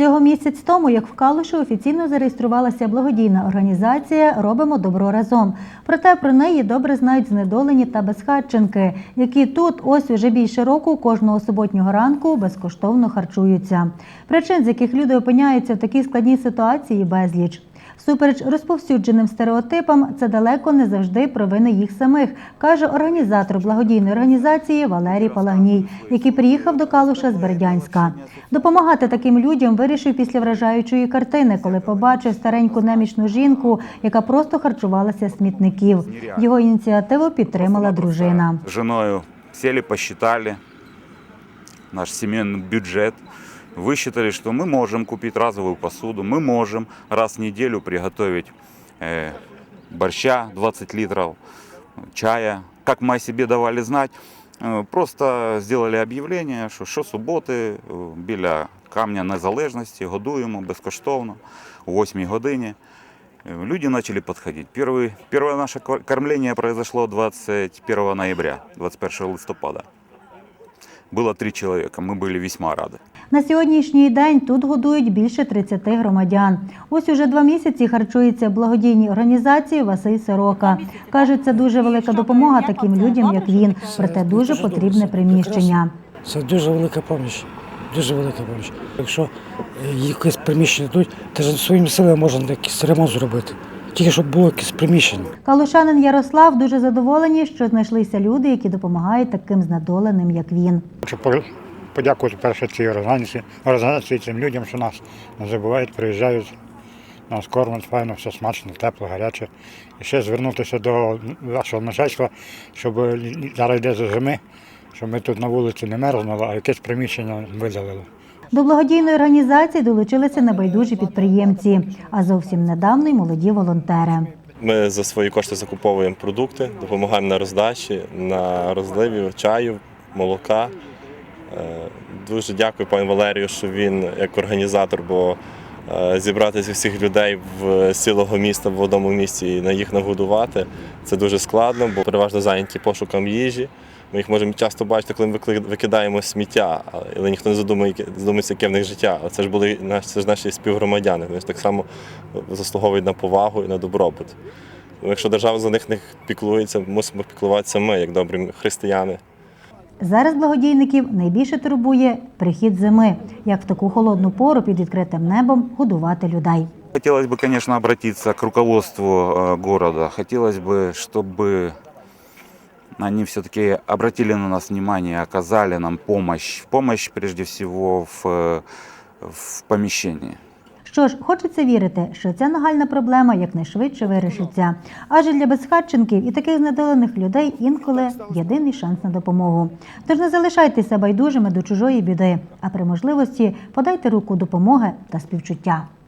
Всього місяць тому, як в Калуші офіційно зареєструвалася благодійна організація Робимо добро разом. Проте про неї добре знають знедолені та безхатченки, які тут ось уже більше року кожного суботнього ранку безкоштовно харчуються. Причин, з яких люди опиняються в такій складній ситуації, безліч. Всупереч розповсюдженим стереотипам, це далеко не завжди провини їх самих, каже організатор благодійної організації Валерій Палагній, який приїхав до Калуша з Бердянська. Допомагати таким людям вирішив після вражаючої картини, коли побачив стареньку немічну жінку, яка просто харчувалася смітників. Його ініціативу підтримала дружина. С женой сели, посчитали наш семейный бюджет Высчитали, что мы можем купить разовую посуду, мы можем раз в неделю приготовить э, борща 20 литров, чая. Как мы о себе давали знать, э, просто сделали об'явлення, що щосуботи е, біля камня незалежності годуємо безкоштовно о 8 годині. Э, Люди начали подходить. Первый, первое наше кор- кормление произошло 21 ноября, 21 листопада. Было три человека, мы были весьма рады. На сьогоднішній день тут годують більше 30 громадян. Ось уже два місяці харчується в благодійній організації Василь Сорока. Каже, це дуже велика допомога таким людям, як він, проте дуже потрібне приміщення. Це дуже велика поміч. Дуже велика поміч. Якщо е, якесь приміщення дадуть, то ж своїми силами можна якийсь ремонт зробити. Тільки щоб було якесь приміщення. Калушанин Ярослав дуже задоволені, що знайшлися люди, які допомагають таким знедоленим, як він. Хочу подякувати перше цій організації, організації цим людям, що нас не забувають, приїжджають, нас кормять файно, все смачно, тепло, гаряче. І ще звернутися до вашого начальства, щоб зараз йде за зими, щоб ми тут на вулиці не мерзнули, а якесь приміщення видалили. До благодійної організації долучилися небайдужі підприємці, а зовсім недавно й молоді волонтери. Ми за свої кошти закуповуємо продукти, допомагаємо на роздачі, на розливі чаю, молока. Е, Дуже дякую пану Валерію, що він як організатор, бо е, зібрати всіх людей в цілого міста в одному місці і на їх нагодувати це дуже складно, бо переважно зайняті пошуком їжі. Ми їх можемо часто бачити, коли ми викидаємо сміття, але ніхто не задумує, задумується, яке в них життя. Це ж були це ж наші співгромадяни. Вони ж так само заслуговують на повагу і на добробут. Якщо держава за них не піклується, мусимо піклуватися ми, як добрі християни. Зараз благодійників найбільше турбує прихід зими, як в таку холодну пору під відкритим небом годувати людей. Хотелось бы, конечно, обратиться к руководству э, города. Хотелось бы, чтобы они все-таки обратили на нас внимание, оказали нам помощь. Помощь, прежде всего, в, э, в помещении. Що ж, хочеться вірити, що ця нагальна проблема якнайшвидше вирішиться. Адже для безхатченків і таких знедолених людей інколи єдиний шанс на допомогу. Тож не залишайтеся байдужими до чужої біди, а при можливості подайте руку допомоги та співчуття.